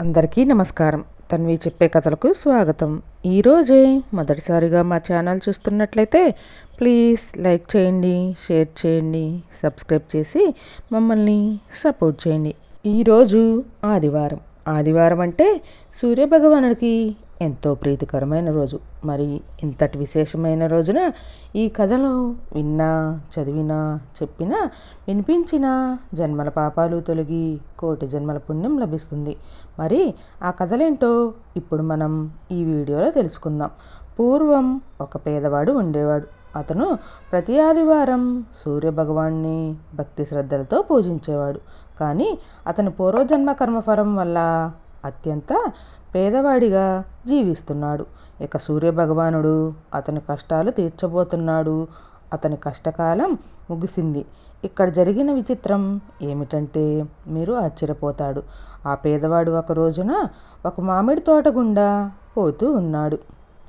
అందరికీ నమస్కారం. తన్వి చెప్పే కథలకు స్వాగతం. ఈరోజే మొదటిసారిగా మా ఛానల్ చూస్తున్నట్లయితే ప్లీజ్ లైక్ చేయండి షేర్ చేయండి సబ్స్క్రైబ్ చేసి మమ్మల్ని సపోర్ట్ చేయండి. ఈరోజు ఆదివారం. ఆదివారం అంటే సూర్యభగవానుడికి ఎంతో ప్రీతికరమైన రోజు. మరి ఇంతటి విశేషమైన రోజున ఈ కథలో విన్నా చదివినా చెప్పినా వినిపించిన జన్మల పాపాలు తొలగి కోటి జన్మల పుణ్యం లభిస్తుంది. మరి ఆ కథలేంటో ఇప్పుడు మనం ఈ వీడియోలో తెలుసుకుందాం. పూర్వం ఒక పేదవాడు ఉండేవాడు. అతను ప్రతి ఆదివారం సూర్యభగవాన్ని భక్తి శ్రద్ధలతో పూజించేవాడు. కానీ అతని పూర్వజన్మ కర్మఫలం వల్ల అత్యంత పేదవాడిగా జీవిస్తున్నాడు. ఇక సూర్యభగవానుడు అతని కష్టాలు తీర్చబోతున్నాడు. అతని కష్టకాలం ముగిసింది. ఇక్కడ జరిగిన విచిత్రం ఏమిటంటే మీరు ఆశ్చర్యపోతాడు ఆ పేదవాడు ఒక రోజున ఒక మామిడి తోట గుండా పోతూ ఉన్నాడు.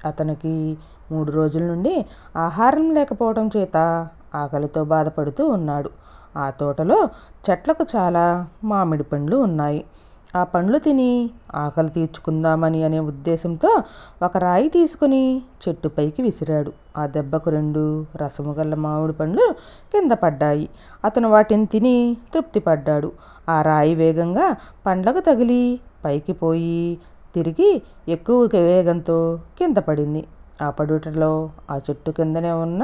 అతనికి మూడు రోజుల నుండి ఆహారం లేకపోవడం చేత ఆకలితో బాధపడుతూ ఉన్నాడు. ఆ తోటలో చెట్లకు చాలా మామిడి పండ్లు ఉన్నాయి. ఆ పండ్లు తిని ఆకలి తీర్చుకుందామని అనే ఉద్దేశంతో ఒక రాయి తీసుకుని చెట్టుపైకి విసిరాడు. ఆ దెబ్బకు రెండు రసము గల్ల మామిడి పండ్లు కింద పడ్డాయి. అతను వాటిని తిని తృప్తి పడ్డాడు ఆ రాయి వేగంగా పండ్లకు తగిలి పైకి పోయి తిరిగి ఎక్కువ వేగంతో కింద పడింది. ఆ పడుటలో ఆ చెట్టు కిందనే ఉన్న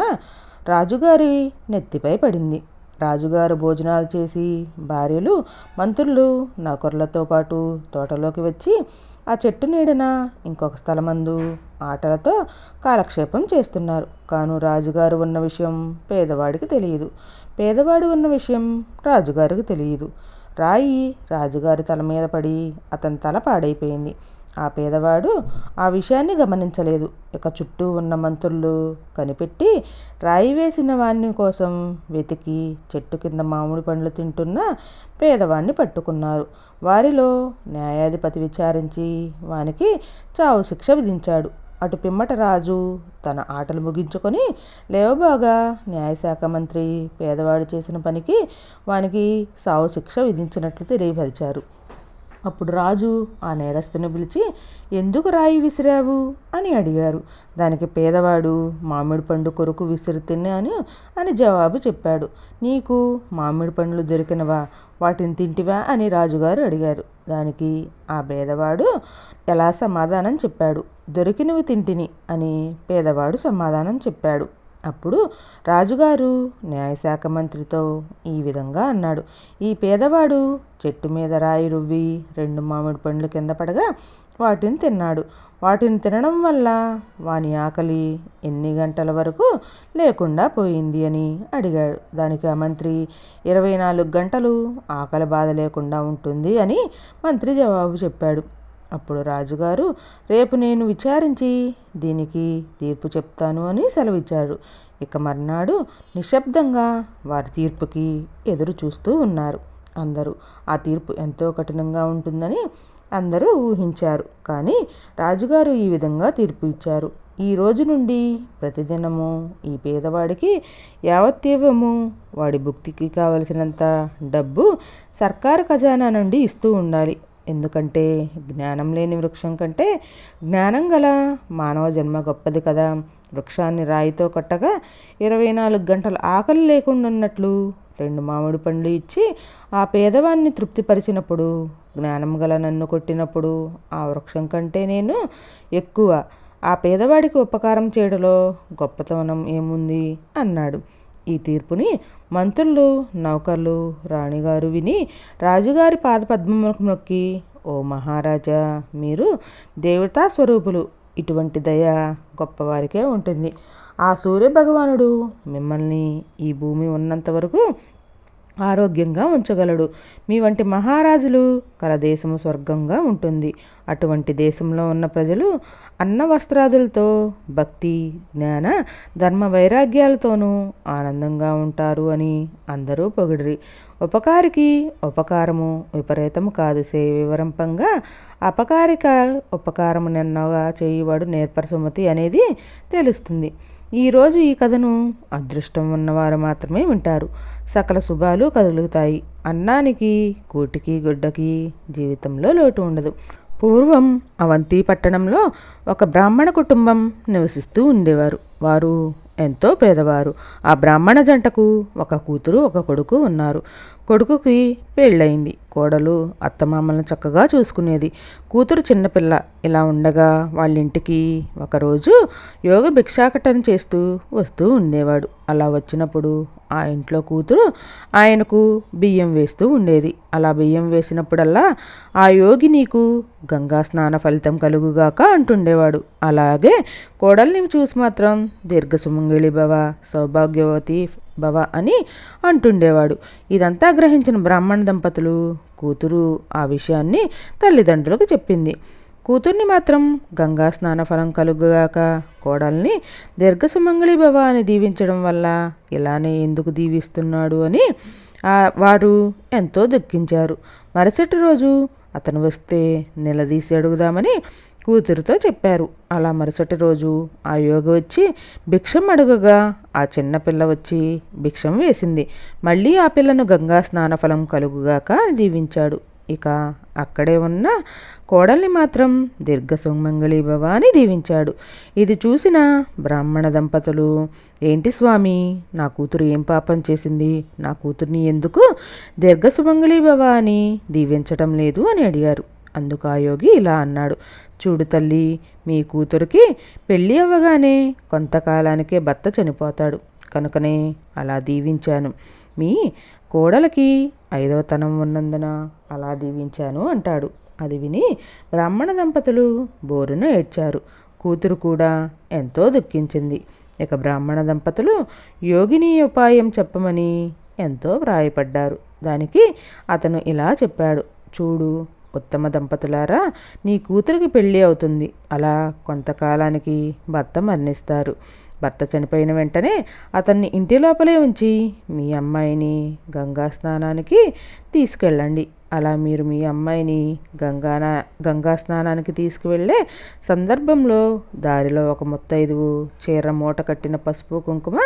రాజుగారి నెత్తిపై పడింది. రాజుగారు భోజనాలు చేసి భార్యలు మంత్రులు నౌకర్లతో పాటు తోటలోకి వచ్చి ఆ చెట్టు నీడన ఇంకొక స్థలమందు ఆటలతో కాలక్షేపం చేస్తున్నారు. కాను రాజుగారు ఉన్న విషయం పేదవాడికి తెలియదు. పేదవాడు ఉన్న విషయం రాజుగారికి తెలియదు. రాయి రాజుగారి తల మీద పడి అతని తల పాడైపోయింది. ఆ పేదవాడు ఆ విషయాన్ని గమనించలేదు. ఇక చుట్టూ ఉన్న మంత్రులు కనిపెట్టి రాయి వేసిన వాని కోసం వెతికి చెట్టు కింద మామిడి పండ్లు తింటున్న పేదవాణ్ణి పట్టుకున్నారు. వారిలో న్యాయాధిపతి విచారించి వానికి చావు శిక్ష విధించాడు. అటు పిమ్మట రాజు తన ఆటలు ముగించుకొని లేవబాగా న్యాయశాఖ మంత్రి పేదవాడు చేసిన పనికి వానికి సావు శిక్ష విధించినట్లు తెలియపరిచారు. అప్పుడు రాజు ఆ నేరస్తుని పిలిచి ఎందుకు రాయి విసిరావు? అని అడిగారు. దానికి పేదవాడు మామిడి పండు కొరకు విసిరి అని అని జవాబు చెప్పాడు. నీకు మామిడి పండ్లు దొరికినవా? వాటిని తింటివా అని రాజుగారు అడిగారు. దానికి ఆ పేదవాడు ఎలా సమాధానం చెప్పాడు? దొరికినవి తింటిని అని పేదవాడు సమాధానం చెప్పాడు. అప్పుడు రాజుగారు న్యాయశాఖ మంత్రితో ఈ విధంగా అన్నాడు. ఈ పేదవాడు చెట్టు మీద రాయి రువ్వి రెండు మామిడి పండ్లు కింద పడగా వాటిని తిన్నాడు. వాటిని తినడం వల్ల వాని ఆకలి ఎన్ని గంటల వరకు లేకుండా పోయింది అని అడిగాడు. దానికి ఆ మంత్రి ఇరవై నాలుగు గంటలు ఆకలి బాధ లేకుండా ఉంటుంది అని మంత్రి జవాబు చెప్పాడు. అప్పుడు రాజుగారు రేపు నేను విచారించి దీనికి తీర్పు చెప్తాను అని సెలవిచ్చాడు. ఇక మర్నాడు నిశ్శబ్దంగా వారి తీర్పుకి ఎదురు చూస్తూ ఉన్నారు అందరూ. ఆ తీర్పు ఎంతో కఠినంగా ఉంటుందని అందరూ ఊహించారు. కానీ రాజుగారు ఈ విధంగా తీర్పు ఇచ్చారు. ఈ రోజు నుండి ప్రతిదినము ఈ పేదవాడికి యావత్తీవము? వాడి భుక్తికి కావలసినంత డబ్బు సర్కారు ఖజానా నుండి ఇస్తూ ఉండాలి. ఎందుకంటే జ్ఞానం లేని వృక్షం కంటే జ్ఞానం గల మానవ జన్మ గొప్పది కదా. వృక్షాన్ని రాయితో కొట్టగా ఇరవై నాలుగు గంటల ఆకలి లేకుండా ఉన్నట్లు రెండు మామిడి పండ్లు ఇచ్చి ఆ పేదవాన్ని తృప్తిపరిచినప్పుడు జ్ఞానం గల నన్ను కొట్టినప్పుడు ఆ వృక్షం కంటే నేను ఎక్కువ. ఆ పేదవాడికి ఉపకారం చేయడంలో గొప్పతనం ఏముంది? అన్నాడు. ఈ తీర్పుని మంత్రులు నౌకర్లు రాణిగారు విని రాజుగారి పాదపద్మములకు నొక్కి ఓ మహారాజా మీరు దేవతా స్వరూపులు. ఇటువంటి దయ గొప్పవారికే ఉంటుంది. ఆ సూర్యభగవానుడు మిమ్మల్ని ఈ భూమి ఉన్నంత వరకు ఆరోగ్యంగా ఉంచగలడు. మీ వంటి మహారాజులు కల దేశము స్వర్గంగా ఉంటుంది. అటువంటి దేశంలో ఉన్న ప్రజలు అన్న వస్త్రాదులతో భక్తి జ్ఞాన ధర్మ వైరాగ్యాలతోనూ ఆనందంగా ఉంటారు అని అందరూ పొగిడిరి. ఉపకారికి ఉపకారము విపరీతము కాదు. సేవివరంపంగా అపకారిక ఉపకారము నిన్నగా చేయువాడు నేర్పరసుమతి అనేది తెలుస్తుంది. ఈరోజు ఈ కథను అదృష్టం ఉన్నవారు మాత్రమే వింటారు. సకల శుభాలు కదులుతాయి. అన్నానికి కూటికి గుడ్డకి జీవితంలో లోటు ఉండదు. పూర్వం అవంతి పట్టణంలో ఒక బ్రాహ్మణ కుటుంబం నివసిస్తూ ఉండేవారు. వారు ఎంతో పేదవారు. ఆ బ్రాహ్మణ జంటకు ఒక కూతురు ఒక కొడుకు ఉన్నారు. కొడుకుకి పెళ్ళయింది. కోడలు అత్తమామలను చక్కగా చూసుకునేది. కూతురు చిన్నపిల్ల ఇలా ఉండగా వాళ్ళ ఇంటికి ఒకరోజు యోగ భిక్షాకటన చేస్తూ వస్తూ ఉండేవాడు. అలా వచ్చినప్పుడు ఆ ఇంట్లో కూతురు ఆయనకు బియ్యం వేస్తూ ఉండేది. అలా బియ్యం వేసినప్పుడల్లా ఆ యోగి నీకు గంగా స్నాన ఫలితం కలుగుగాక అంటుండేవాడు. అలాగే కోడల్ని చూసి మాత్రం దీర్ఘసుమంగిళి భవ సౌభాగ్యవతి భవ అని అంటుండేవాడు. ఇదంతా గ్రహించిన బ్రాహ్మణ దంపతులు కూతురు ఆ విషయాన్ని తల్లిదండ్రులకు చెప్పింది. కూతుర్ని మాత్రం గంగా స్నాన ఫలం కలుగుగాక కోడల్ని దీర్ఘసుమంగళి భవ అని దీవించడం వల్ల ఇలానే ఎందుకు దీవిస్తున్నాడు అని వారు ఎంతో దుఃఖించారు. మరుసటి రోజు అతను వస్తే నిలదీసి అడుగుదామని కూతురుతో చెప్పారు. అలా మరుసటి రోజు ఆ యోగ వచ్చి భిక్షం అడుగగా. ఆ చిన్నపిల్ల వచ్చి భిక్షం వేసింది. మళ్ళీ ఆ పిల్లను గంగా స్నానఫలం కలుగుగాక అని దీవించాడు. ఇక అక్కడే ఉన్న కోడల్ని మాత్రం దీర్ఘ సుమంగళీ భవ అని దీవించాడు. ఇది చూసిన బ్రాహ్మణ దంపతులు ఏంటి స్వామి నా కూతురు ఏం పాపం చేసింది? నా కూతుర్ని ఎందుకు దీర్ఘ సుమంగళీ భవ అని దీవించటం లేదు? అని అడిగారు. అందుకు ఆ యోగి ఇలా అన్నాడు. చూడు తల్లి మీ కూతురికి పెళ్ళి అవ్వగానే కొంతకాలానికే భర్త చనిపోతాడు. కనుకనే అలా దీవించాను. మీ కోడలకి ఐదవ తనం ఉన్నందున అలా దీవించాను అంటాడు. అది విని బ్రాహ్మణ దంపతులు బోరున ఏడ్చారు. కూతురు కూడా ఎంతో దుఃఖించింది. ఇక బ్రాహ్మణ దంపతులు యోగిని ఉపాయం చెప్పమని ఎంతో ప్రాయపడ్డారు. దానికి అతను ఇలా చెప్పాడు. చూడు ఉత్తమ దంపతులారా నీ కూతురికి పెళ్ళి అవుతుంది. అలా కొంతకాలానికి భర్త మరణిస్తారు. భర్త చనిపోయిన వెంటనే అతన్ని ఇంటి లోపలే ఉంచి మీ అమ్మాయిని గంగా స్నానానికి తీసుకెళ్ళండి. అలా మీరు మీ అమ్మాయిని గంగానా గంగా స్నానానికి తీసుకువెళ్ళే సందర్భంలో దారిలో ఒక ముత్తైదువు చీర మూట కట్టిన పసుపు కుంకుమ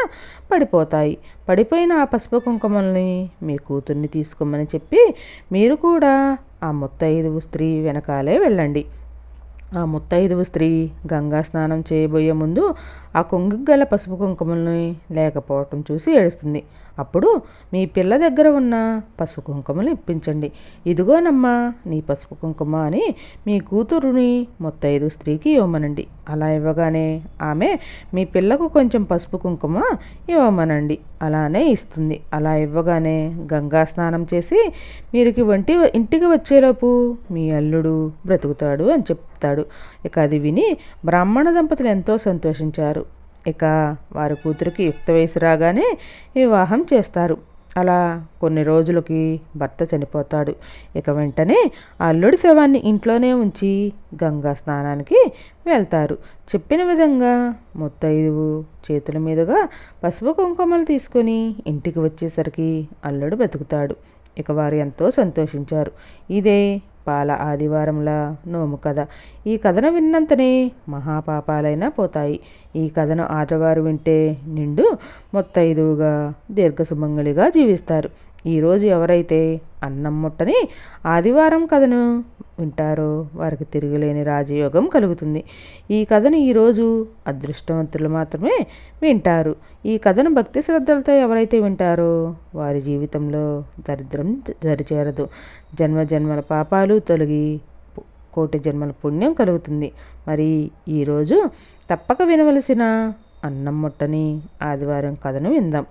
పడిపోతాయి. పడిపోయిన ఆ పసుపు కుంకుమల్ని మీ కూతుర్ని తీసుకోమని చెప్పి మీరు కూడా ఆ ముత్తైదువు స్త్రీ వెనకాలే వెళ్ళండి. ఆ ముత్తైదువు స్త్రీ గంగా స్నానం చేయబోయే ముందు ఆ కొంగుగల పసుపు కుంకుమల్ని లేకపోవటం చూసి ఏడుస్తుంది. అప్పుడు మీ పిల్ల దగ్గర ఉన్న పసుపు కుంకుమలు ఇప్పించండి. ఇదిగోనమ్మా నీ పసుపు కుంకుమ అని మీ కూతురుని ముత్తైదు స్త్రీకి ఇవ్వమనండి. అలా ఇవ్వగానే ఆమె మీ పిల్లకు కొంచెం పసుపు కుంకుమ ఇవ్వమనండి. అలానే ఇస్తుంది. అలా ఇవ్వగానే గంగా స్నానం చేసి మీరుకి వంటి ఇంటికి వచ్చేలోపు మీ అల్లుడు బ్రతుకుతాడు అని చెప్తాడు. ఇక అది విని బ్రాహ్మణ దంపతులు ఎంతో సంతోషించారు. ఇక వారి కూతురికి యుక్త వయసు రాగానే వివాహం చేస్తారు. అలా కొన్ని రోజులకి భర్త చనిపోతాడు. ఇక వెంటనే అల్లుడి శవాన్ని ఇంట్లోనే ఉంచి గంగా స్నానానికి వెళ్తారు. చెప్పిన విధంగా ముత్తైదువు చేతుల మీదుగా పసుపు కుంకుమలు తీసుకొని ఇంటికి వచ్చేసరికి అల్లుడు బతుకుతాడు ఇక వారు ఎంతో సంతోషించారు. ఇదే పాల ఆదివారంలా నోము కథ. ఈ కథను విన్నంతనే మహాపాపాలైనా పోతాయి. ఈ కథను ఆడవారు వింటే నిండు మొత్తైదువుగా దీర్ఘసుమంగళిగా జీవిస్తారు. ఈరోజు ఎవరైతే అన్నం ముట్టని ఆదివారం కథను వింటారో వారికి తిరుగులేని రాజయోగం కలుగుతుంది. ఈ కథను ఈరోజు అదృష్టవంతులు మాత్రమే వింటారు. ఈ కథను భక్తి శ్రద్ధలతో ఎవరైతే వింటారో వారి జీవితంలో దరిద్రం దరిచేరదు జన్మ జన్మల పాపాలు తొలగి కోటి జన్మల పుణ్యం కలుగుతుంది. మరి ఈరోజు తప్పక వినవలసిన అన్నం ముట్టని ఆదివారం కథను విందాం.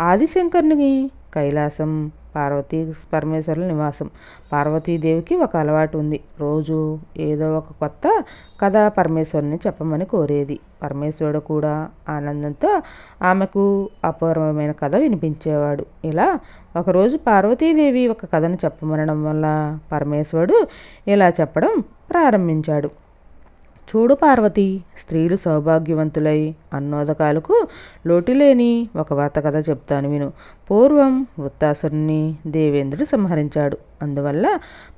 ఆదిశంకర్ని కైలాసం పార్వతీ పరమేశ్వరుల నివాసం. పార్వతీదేవికి ఒక అలవాటు ఉంది. రోజు ఏదో ఒక కొత్త కథ పరమేశ్వరుని చెప్పమని కోరేది. పరమేశ్వరుడు కూడా ఆనందంతో ఆమెకు అపూర్వమైన కథ వినిపించేవాడు. ఇలా ఒకరోజు పార్వతీదేవి ఒక కథను చెప్పమనడం వల్ల పరమేశ్వరుడు ఇలా చెప్పడం ప్రారంభించాడు. చూడు పార్వతి స్త్రీలు సౌభాగ్యవంతులై అన్నోదకాలకు లోటులేని ఒక వార్త కథ చెప్తాను విను. పూర్వం వృత్తాసురుని దేవేంద్రుడు సంహరించాడు. అందువల్ల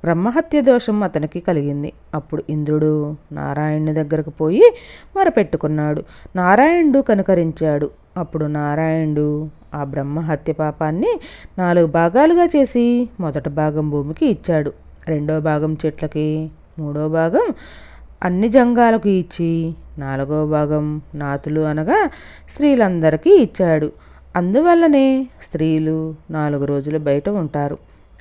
బ్రహ్మహత్య దోషం అతనికి కలిగింది. అప్పుడు ఇంద్రుడు నారాయణుని దగ్గరకు పోయి మరపెట్టుకున్నాడు. నారాయణుడు కనుకరించాడు. అప్పుడు నారాయణుడు ఆ బ్రహ్మహత్య పాపాన్ని నాలుగు భాగాలుగా చేసి మొదటి భాగం భూమికి ఇచ్చాడు. రెండో భాగం చెట్లకి మూడో భాగం అన్ని జంగాలకు ఇచ్చి నాలుగో భాగం నాతులు అనగా స్త్రీలందరికీ ఇచ్చాడు. అందువల్లనే స్త్రీలు నాలుగు రోజులు బయట ఉంటారు.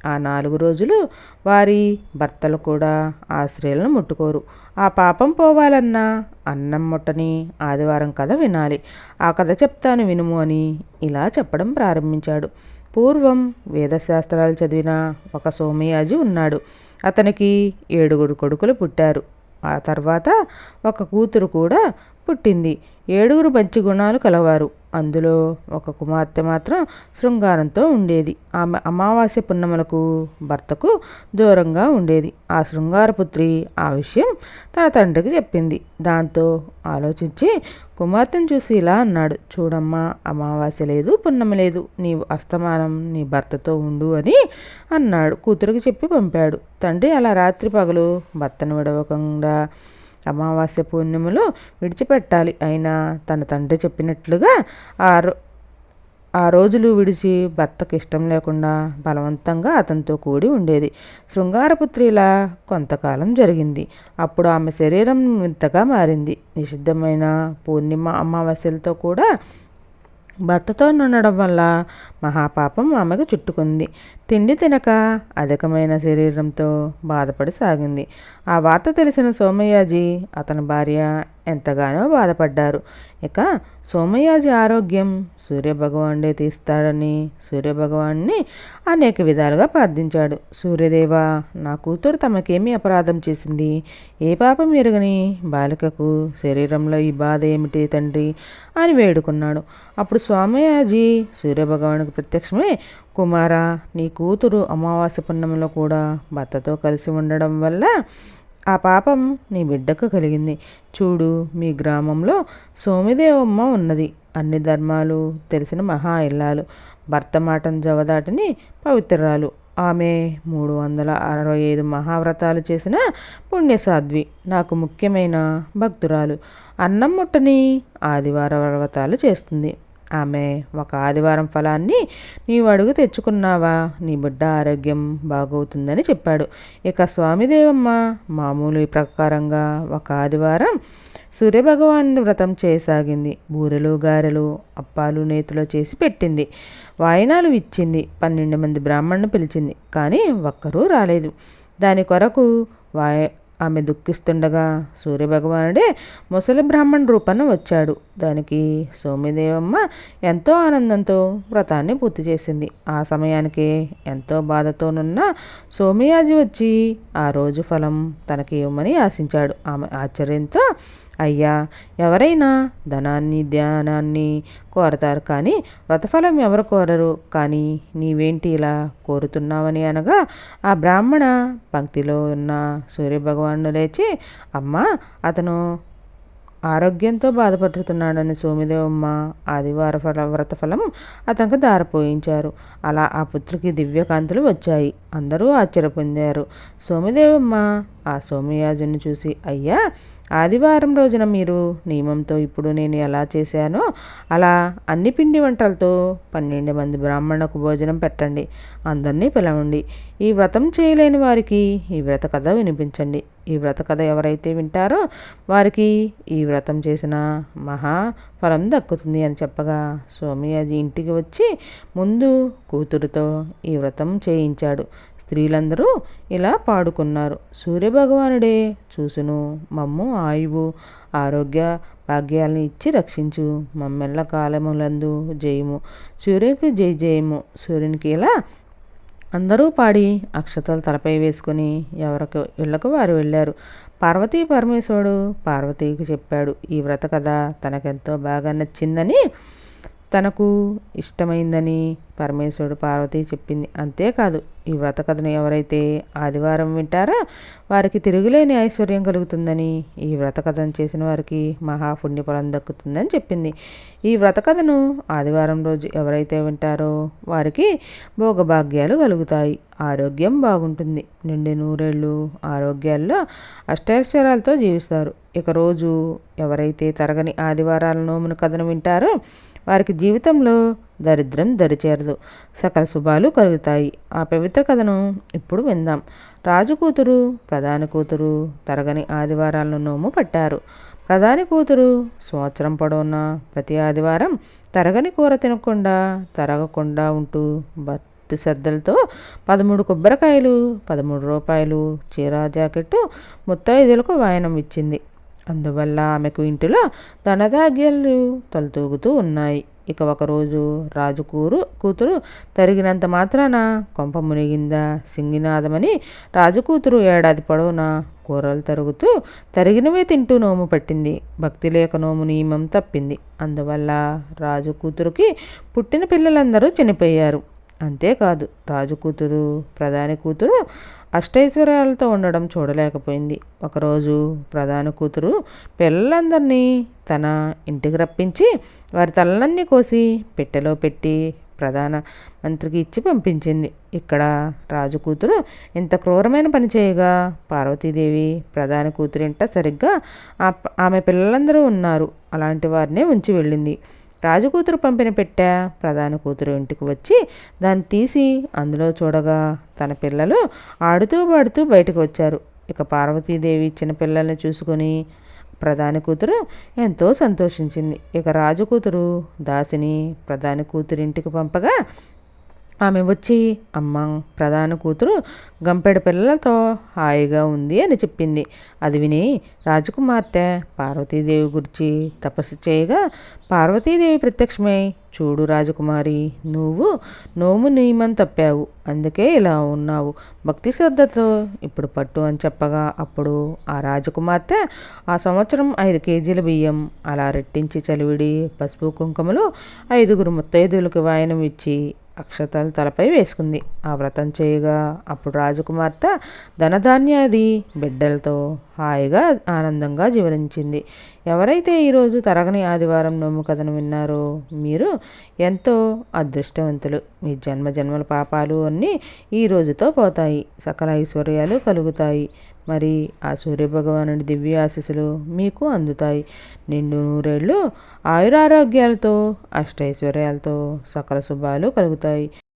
ఆ నాలుగు రోజులు వారి భర్తలు కూడా ఆ స్త్రీలను ముట్టుకోరు. ఆ పాపం పోవాలన్నా అన్నం ముట్టని ఆదివారం కథ వినాలి. ఆ కథ చెప్తాను వినుము అని ఇలా చెప్పడం ప్రారంభించాడు. పూర్వం వేదశాస్త్రాలు చదివిన ఒక సోమయాజి ఉన్నాడు. అతనికి ఏడుగురు కొడుకులు పుట్టారు. ఆ తర్వాత ఒక కూతురు కూడా పుట్టింది. ఏడుగురు మంచి గుణాలు కలవారు. అందులో ఒక కుమార్తె మాత్రం శృంగారంతో ఉండేది. ఆమె అమావాస్య పున్నములకు భర్తకు దూరంగా ఉండేది. ఆ శృంగారపుత్రి ఆ విషయం తన తండ్రికి చెప్పింది. దాంతో ఆలోచించి కుమార్తెను చూసి ఇలా అన్నాడు. చూడమ్మా అమావాస్య లేదు పున్నమ లేదు. నీవు అస్తమానం నీ భర్తతో ఉండు అని అన్నాడు. కూతురికి చెప్పి పంపాడు. తండ్రి అలా రాత్రి పగలు భర్తను విడవకుండా అమావాస్య పూర్ణిమలో విడిచిపెట్టాలి. అయినా తన తండ్రి చెప్పినట్లుగా ఆ ఆ రోజులు విడిచి భర్తకి ఇష్టం లేకుండా బలవంతంగా అతనితో కూడి ఉండేది. శృంగారపుత్రిలా కొంతకాలం జరిగింది. అప్పుడు ఆమె శరీరం వింతగా మారింది. నిషిద్ధమైన పూర్ణిమ అమావాస్యలతో కూడా భర్తతో ఉండడం వల్ల మహాపాపం ఆమెకు చుట్టుకుంది. తిండి తినక అధికమైన శరీరంతో బాధపడి సాగింది. ఆ వార్త తెలిసిన సోమయాజీ అతని భార్య ఎంతగానో బాధపడ్డారు. ఇక సోమయాజి ఆరోగ్యం సూర్యభగవానుడే తీస్తాడని సూర్యభగవాన్ని అనేక విధాలుగా ప్రార్థించాడు. సూర్యదేవ నా కూతురు తమకేమి అపరాధం చేసింది? ఏ పాపం ఎరుగని బాలికకు శరీరంలో ఈ బాధ ఏమిటి తండ్రి? అని వేడుకున్నాడు. అప్పుడు సోమయాజీ సూర్యభగవానికి ప్రత్యక్షమే కుమార నీ కూతురు అమావాస్య పుణ్యంలో కూడా భర్తతో కలిసి ఉండడం వల్ల ఆ పాపం నీ బిడ్డకు కలిగింది. చూడు మీ గ్రామంలో సోమిదేవమ్మ ఉన్నది. అన్ని ధర్మాలు తెలిసిన మహా ఇల్లాలు. భర్త మాటను జవదాటిని పవిత్రరాలు. ఆమె మూడు వందల అరవై ఐదు మహావ్రతాలు చేసిన పుణ్యసాధ్వి. నాకు ముఖ్యమైన భక్తురాలు. అన్నం ముట్టని ఆదివార వ్రతాలు చేస్తుంది. ఆమె ఒక ఆదివారం ఫలాన్ని నీవు అడుగు తెచ్చుకున్నావా? నీ బిడ్డ ఆరోగ్యం బాగవుతుందని చెప్పాడు. ఇక స్వామిదేవమ్మ మామూలు ప్రకారంగా ఒక ఆదివారం సూర్యభగవాన్ వ్రతం చేయసాగింది. బూరెలు గారెలు అప్పాలు నేతిలో చేసి పెట్టింది. వాయినాలు ఇచ్చింది. పన్నెండు మంది బ్రాహ్మణ్ని పిలిచింది. కానీ ఒక్కరూ రాలేదు. దాని కొరకు వాయ ఆమె దుఃఖిస్తుండగా సూర్యభగవానుడే ముసలి బ్రాహ్మణ్ రూపాన వచ్చాడు. దానికి సోమిదేవమ్మ ఎంతో ఆనందంతో వ్రతాన్ని పూర్తి చేసింది. ఆ సమయానికి ఎంతో బాధతోనున్న సోమయాజి వచ్చి ఆ రోజు ఫలం తనకి ఇవ్వమని ఆశించాడు. ఆమె ఆశ్చర్యంతో అయ్యా ఎవరైనా ధనాన్ని ధ్యానాన్ని కోరతారు కానీ వ్రతఫలం ఎవరు కోరరు? కానీ నీవేంటి ఇలా కోరుతున్నావని అనగా ఆ బ్రాహ్మణ పంక్తిలో ఉన్న సూర్యభగవాను లేచి అమ్మ అతను ఆరోగ్యంతో బాధపడుతున్నాడని సోమిదేవమ్మ ఆదివార ఫల వ్రతఫలం అతనికి దారిపోయించారు. అలా ఆ పుత్రికి దివ్యకాంతులు వచ్చాయి. అందరూ ఆశ్చర్యపొందారు. సోమిదేవమ్మ ఆ సోమయాజుని చూసి అయ్యా ఆదివారం రోజున మీరు నియమంతో ఇప్పుడు నేను ఎలా చేశానో అలా అన్ని పిండి వంటలతో పన్నెండు మంది బ్రాహ్మణులకు భోజనం పెట్టండి. అందరినీ పిలవండి. ఈ వ్రతం చేయలేని వారికి ఈ వ్రత కథ వినిపించండి. ఈ వ్రత కథ ఎవరైతే వింటారో వారికి ఈ వ్రతం చేసిన మహా ఫలం దక్కుతుంది అని చెప్పగా సోమయాజీ ఇంటికి వచ్చి ముందు కూతురుతో ఈ వ్రతం చేయించాడు. స్త్రీలందరూ ఇలా పాడుకున్నారు. సూర్య భగవానుడే చూసును మమ్ము ఆయువు ఆరోగ్య భాగ్యాలను ఇచ్చి రక్షించు. మమ్మెల్ల కాలములందు జయము సూర్యునికి జై జయము. సూర్యునికి ఇలా అందరూ పాడి అక్షతలు తలపై వేసుకుని ఎవరికి ఇళ్ళకు వారు వెళ్ళారు. పార్వతీ పరమేశ్వరుడు పార్వతీకి చెప్పాడు ఈ వ్రత కథ తనకెంతో బాగా నచ్చిందని తనకు ఇష్టమైందని పరమేశ్వరుడు పార్వతి చెప్పింది. అంతేకాదు ఈ వ్రత కథను ఎవరైతే ఆదివారం వింటారో వారికి తిరుగులేని ఐశ్వర్యం కలుగుతుందని ఈ వ్రత కథను చేసిన వారికి మహాపుణ్యఫలం దక్కుతుందని చెప్పింది. ఈ వ్రత కథను ఆదివారం రోజు ఎవరైతే వింటారో వారికి భోగభాగ్యాలు కలుగుతాయి. ఆరోగ్యం బాగుంటుంది. నిండి నూరేళ్ళు ఆరోగ్యాల్లో అష్టైశ్వర్యాలతో జీవిస్తారు. ఇక రోజు ఎవరైతే తరగని ఆదివారాల నోమును కథను వింటారో వారికి జీవితంలో దరిద్రం దరిచేరదు. సకల శుభాలు కలుగుతాయి. ఆ పవిత్ర కథను ఇప్పుడు విందాం. రాజు కూతురు ప్రధాని కూతురు తరగని ఆదివారాలను నోము పట్టారు. ప్రధాని కూతురు సంవత్సరం పొడవున ప్రతి ఆదివారం తరగని కూర తినకుండా తరగకుండా ఉంటూ భక్తి శ్రద్ధలతో పదమూడు కొబ్బరికాయలు పదమూడు రూపాయలు చీర జాకెట్టు ముత్తైదులకు వాయనం ఇచ్చింది. అందువల్ల ఆమెకు ఇంటిలో ధనధాగ్యాలు తలతూగుతూ ఉన్నాయి. ఇక ఒకరోజు రాజు కూరు కూతురు తరిగినంత మాత్రాన కొంప మునిగిందా? సింగినాదమని రాజు కూతురు ఏడాది పొడవునా కూరలు తరుగుతూ తరిగినవే తింటూ నోము పట్టింది. భక్తి లేక నోము నియమం తప్పింది. అందువల్ల రాజు కూతురుకి పుట్టిన పిల్లలందరూ చనిపోయారు. అంతేకాదు రాజు కూతురు ప్రధాని కూతురు అష్టైశ్వర్యాలతో ఉండడం చూడలేకపోయింది. ఒకరోజు ప్రధాని కూతురు పిల్లలందరినీ తన ఇంటికి రప్పించి వారి తలలన్నీ కోసి పెట్టెలో పెట్టి ప్రధాన మంత్రికి ఇచ్చి పంపించింది. ఇక్కడ రాజు కూతురు ఇంత క్రూరమైన పని చేయగా పార్వతీదేవి ప్రధాన కూతురింట సరిగ్గా ఆమె పిల్లలందరూ ఉన్నారు. అలాంటి వారినే ఉంచి వెళ్ళింది. రాజకూతురు పంపిన పెట్టె ప్రధాన కూతురు ఇంటికి వచ్చి దాన్ని తీసి అందులో చూడగా తన పిల్లలు ఆడుతూ పాడుతూ బయటకు వచ్చారు. ఇక పార్వతీదేవి ఇచ్చిన పిల్లల్ని చూసుకొని ప్రధాని కూతురు ఎంతో సంతోషించింది. ఇక రాజు కూతురు దాసిని ప్రధాని కూతురింటికి పంపగా ఆమె వచ్చి అమ్మ ప్రధాన కూతురు గంపెడ పిల్లలతో హాయిగా ఉంది అని చెప్పింది. అది విని రాజకుమార్తె పార్వతీదేవి గురించి తపస్సు చేయగా పార్వతీదేవి ప్రత్యక్షమై చూడు రాజకుమారి నువ్వు నోము నియమం తప్పావు. అందుకే ఇలా ఉన్నావు. భక్తి శ్రద్ధతో ఇప్పుడు పట్టు అని చెప్పగా అప్పుడు ఆ రాజకుమార్తె ఆ సంవత్సరం ఐదు కేజీల బియ్యం అలా రెట్టించి చలివిడి పసుపు కుంకుమలు ఐదుగురు ముత్తైదులకు వాయనం ఇచ్చి అక్షతల తలపై వేసుకుంది. ఆ వ్రతం చేయగా అప్పుడు రాజకుమార్తె ధనధాన్యాది బిడ్డలతో హాయిగా ఆనందంగా జీవనించింది. ఎవరైతే ఈరోజు తరగని ఆదివారం నోము కథను విన్నారో మీరు ఎంతో అదృష్టవంతులు. మీ జన్మ జన్మల పాపాలు అన్నీ ఈ రోజుతో పోతాయి. సకల ఐశ్వర్యాలు కలుగుతాయి. మరి ఆ సూర్యభగవానుడి దివ్య ఆశీస్సులు మీకు అందుతాయి. నిండు నూరేళ్ళు ఆయురారోగ్యాలతో అష్టైశ్వర్యాలతో సకల శుభాలు కలుగుతాయి.